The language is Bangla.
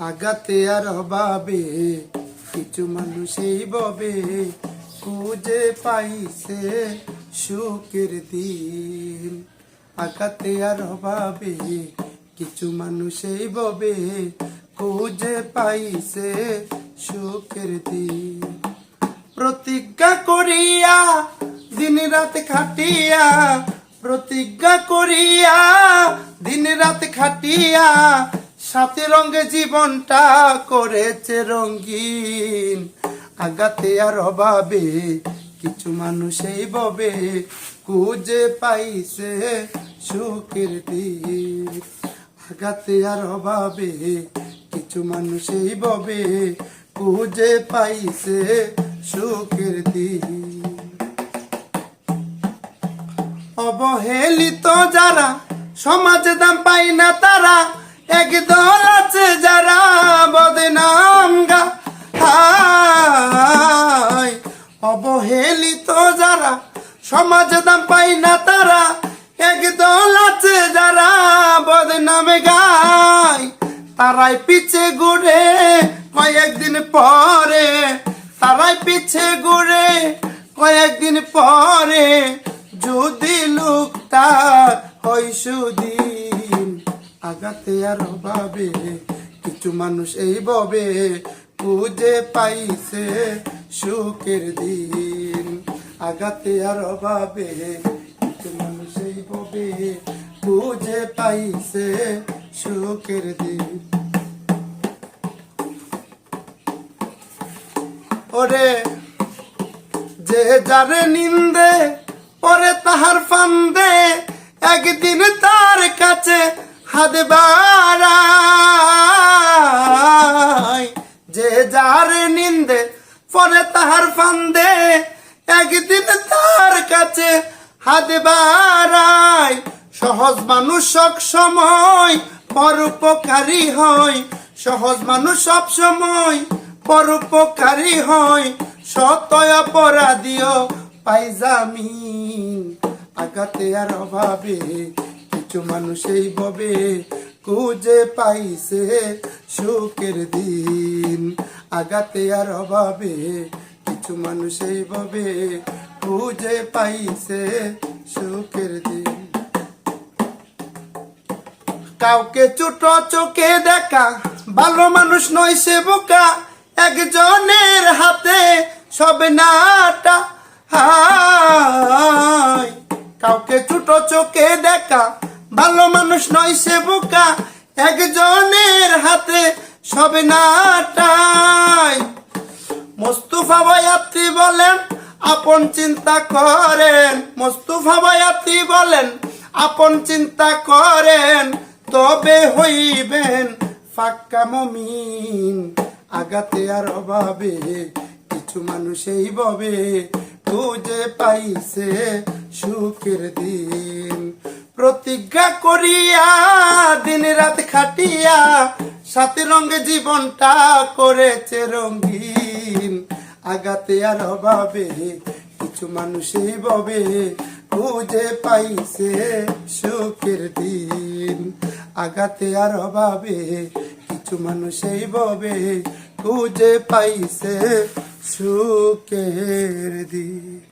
আগাতে আর অভাবে কিছু মানুষ ববে, খুঁজে পাইছে সুখের দিন। আগাতে আর অভাবে কিছু মানুষ এই ববে, খুঁজে পাইছে সুখের দিন। প্রতিজ্ঞা করিয়া দিন রাত খাটিয়া, প্রতিজ্ঞা করিয়া দিন রাত খাটিয়া সাথে রঙে জীবনটা করেছে রঙিন। আগাতে আর অভাবে কিছু মানুষ এই ববে খুঁজে পাইছে সুখের দিন। আগাতে আর অভাবে কিছু মানুষ এই ববে খুঁজে পাইছে সুখের দিন। অবহেলিত যারা, সমাজে দাম পাই না তারা একদল আছে যারা বদনাম গা অবহেলিত যারা, সমাজে দাম পাই না তারা। একদল আছে যারা বদনামে গায় তারাই পিছে ঘুরে, কয়েকদিন পরে। তারাই পিছে ঘুরে, কয়েকদিন পরে। যদি লোকটা হয় সুদিন আগাতে আর ভাবে কিছু মানুষ এই ববে খুঁজে পাইছে সুখের দিন। আগাতে আর ভাবে কিছু মানুষ এই ববে খুঁজে পাইছে সুখের দিন। ওরে, যে যারে নিন্দে পরে তাহার ফান্দে, একদিন হাত বাড়ায় যে যারে নিন্দে, পরে তাহার ফান্দে, একদিন তার কাছে হাত বাড়ায় সহজ মানুষ সব সময় পরোপকারী হয়। সহজ মানুষ সব সময় পরোপকারী হয়। সতয় অপরাধীও পাইজামিন আগাতে আর অভাবে কিছু মানুষ এই ববে খুঁজে পাইছে সুখের দিন। আগাতে আর অভাবে কিছু মানুষ এই ববে খুঁজে পাইছে সুখের দিন। কাউকে ছোট চোখে দেখা, ভালো মানুষ নয় সে বোকা। একজনের হাতে সব নাটা হায় কাউকে ছোট চোখে দেখা ভালো মানুষ নয় সে বোকা, একজনের হাতে সব নাটায় মোস্তফা বয়াত্রী বলেন, আপন চিন্তা করেন। মোস্তফা বয়াত্রী বলেন, আপন চিন্তা করেন, তবে হইবেন ফাক্কা মমিন। আগাতে আর অভাবে কিছু মানুষ এই ববে, খুঁজে পাইছে সুখের দিন। প্রতিজ্ঞা করিয়া দিন রাত খাটিয়া সাথে রঙে জীবনটা করেছে রঙিন। আগাতে আর অভাবে কিছু মানুষই ববে, খুঁজে পাইছে সুখের দিন। আগাতে আর অভাবে কিছু মানুষই ববে, খুঁজে পাইছে সুখের দিন।